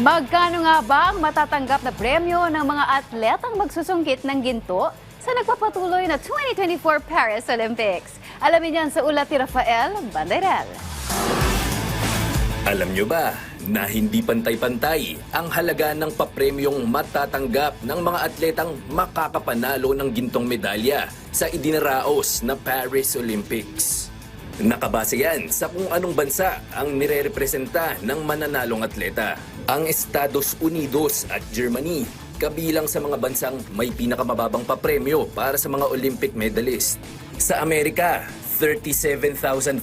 Magkano nga ba ang matatanggap na premyo ng mga atletang magsusungkit ng ginto sa nagpapatuloy na 2024 Paris Olympics? Alamin yan sa ulat ni Rafael Banderel. Alam nyo ba na hindi pantay-pantay ang halaga ng papremyong matatanggap ng mga atletang makakapanalo ng gintong medalya sa idinaraos na Paris Olympics? Nakabase yan sa kung anong bansa ang nire-representa ng mananalong atleta. Ang Estados Unidos at Germany kabilang sa mga bansang may pinakamababang papremyo para sa mga Olympic medalist. Sa Amerika, 37,500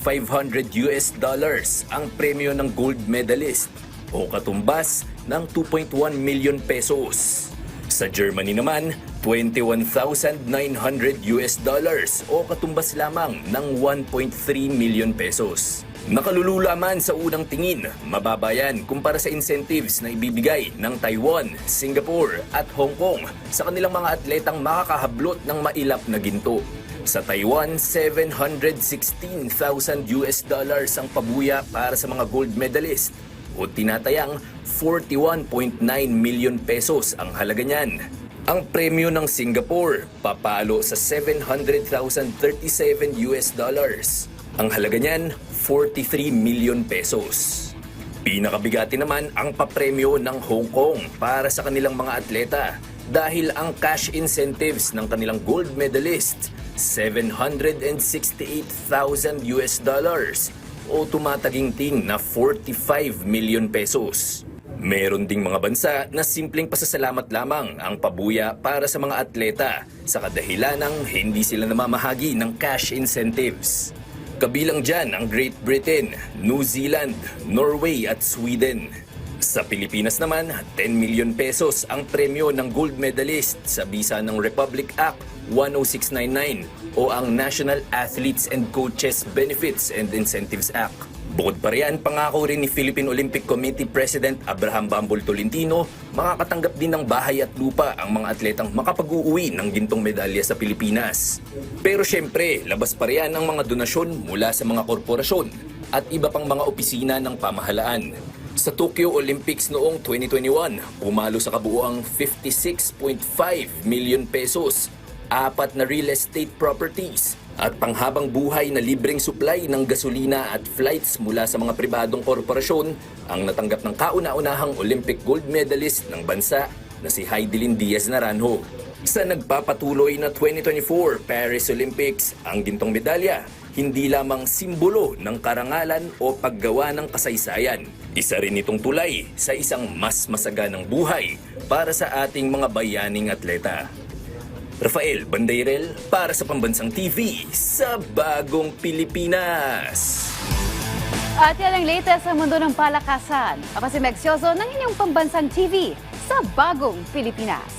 US dollars ang premyo ng gold medalist o katumbas ng 2.1 million pesos. Sa Germany naman, 21,900 US dollars o katumbas lamang ng 1.3 million pesos. Nakalulula man sa unang tingin, mababa yan kumpara sa incentives na ibibigay ng Taiwan, Singapore at Hong Kong sa kanilang mga atletang makakahablot ng mailap na ginto. Sa Taiwan, 716,000 US dollars ang pabuya para sa mga gold medalist o tinatayang 41.9 million pesos ang halaga niyan. Ang premyo ng Singapore papalo sa 700,037 US dollars. Ang halaga niyan, 43 million pesos. Pinakabigati naman ang papremyo ng Hong Kong para sa kanilang mga atleta dahil ang cash incentives ng kanilang gold medalist 768,000 US dollars o tumataginting na 45 million pesos. Meron ding mga bansa na simpleng pasasalamat lamang ang pabuya para sa mga atleta sa kadahilanang hindi sila namamahagi ng cash incentives. Kabilang dyan ang Great Britain, New Zealand, Norway at Sweden. Sa Pilipinas naman, 10 million pesos ang premyo ng gold medalist sa bisa ng Republic Act 10699 o ang National Athletes and Coaches Benefits and Incentives Act. Bukod pa riyan, pangako rin ni Philippine Olympic Committee President Abraham Bambol Tolentino, makakatanggap din ng bahay at lupa ang mga atletang makapag-uuwi ng gintong medalya sa Pilipinas. Pero syempre, labas pa riyan ang mga donasyon mula sa mga korporasyon at iba pang mga opisina ng pamahalaan. Sa Tokyo Olympics noong 2021, pumalo sa kabuuang 56.5 million pesos, apat na real estate properties, at panghabang buhay na libreng supply ng gasolina at flights mula sa mga pribadong korporasyon ang natanggap ng kauna-unahang Olympic gold medalist ng bansa na si Heidelin Diaz Naranjo. Sa nagpapatuloy na 2024 Paris Olympics, ang gintong medalya hindi lamang simbolo ng karangalan o paggawa ng kasaysayan. Isa rin itong tulay sa isang mas masaganang buhay para sa ating mga bayaning atleta. Rafael Bandeirel para sa Pambansang TV sa Bagong Pilipinas. At yan ang latest sa mundo ng palakasan. Ako si Meg Siozo ng inyong Pambansang TV sa Bagong Pilipinas.